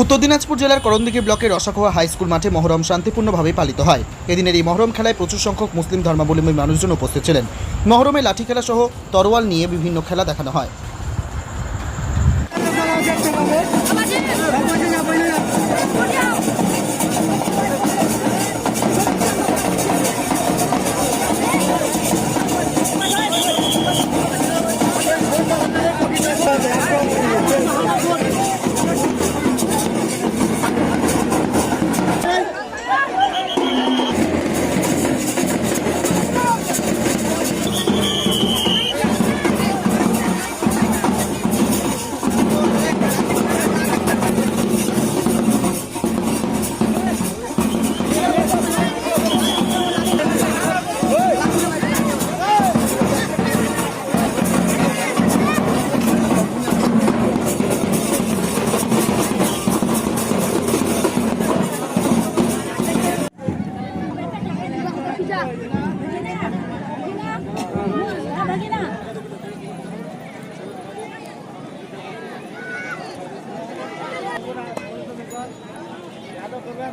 উত্তর দিনাজপুর জেলার করণদিঘি ব্লকের রসাখোয়া হাই স্কুল মাঠে মহরম শান্তিপূর্ণভাবে পালিত হয়। এদিনের এই মহরম খেলায় প্রচুর সংখ্যক মুসলিম ধর্মাবলম্বী মানুষজন উপস্থিত ছিলেন। মহরমে লাঠি খেলা সহ তরোয়াল নিয়ে বিভিন্ন খেলা দেখানো হয়।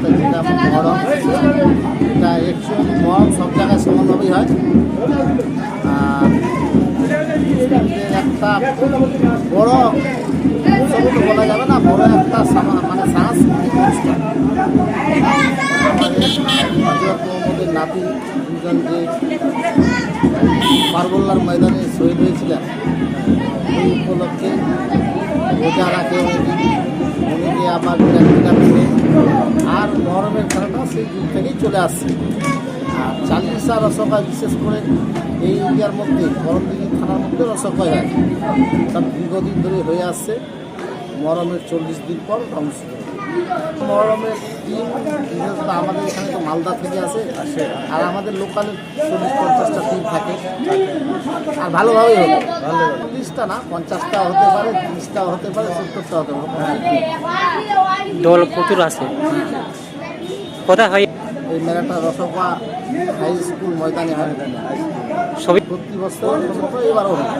এটা যেটা মহরম এটা অ্যাকচুয়ালি মহরম সব জায়গায় সমানভাবেই হয় আর একটা বড় উৎসব তো বলা যাবে না বড় একটা মানে সাংস্কৃতিক অনুষ্ঠান নাতি দুজন যে পারবল্লার ময়দানে শহীদ হয়েছিলেন এই উপলক্ষে রোজা রাখে। উনিকে আবার বিরাট খেলাটা সেই যুগ থেকেই চলে আসছে। আর চালিশা রসকায় বিশেষ করে এই এরিয়ার মধ্যে, গরম করমদিঘি থানার মধ্যে রসকায় হয়। তার দীর্ঘদিন ধরে হয়ে আসছে মহরমের চল্লিশ দিন পর হয়। মহরমের দিন, বিশেষত আমাদের এখানে তো মালদা থেকে আসে, আর আমাদের লোকালের চল্লিশ, পঞ্চাশটা টিম থাকে। আর ভালোভাবেই হতো। চল্লিশটা না পঞ্চাশটা হতে পারে তিরিশটা হতে পারে সত্তরটা হতে পারে। দল প্রচুর আছে কোথায় হয়? এই মেলাটা রসপা হাই স্কুল ময়দানে হয়। সবই প্রতি বছর এবারও হয়।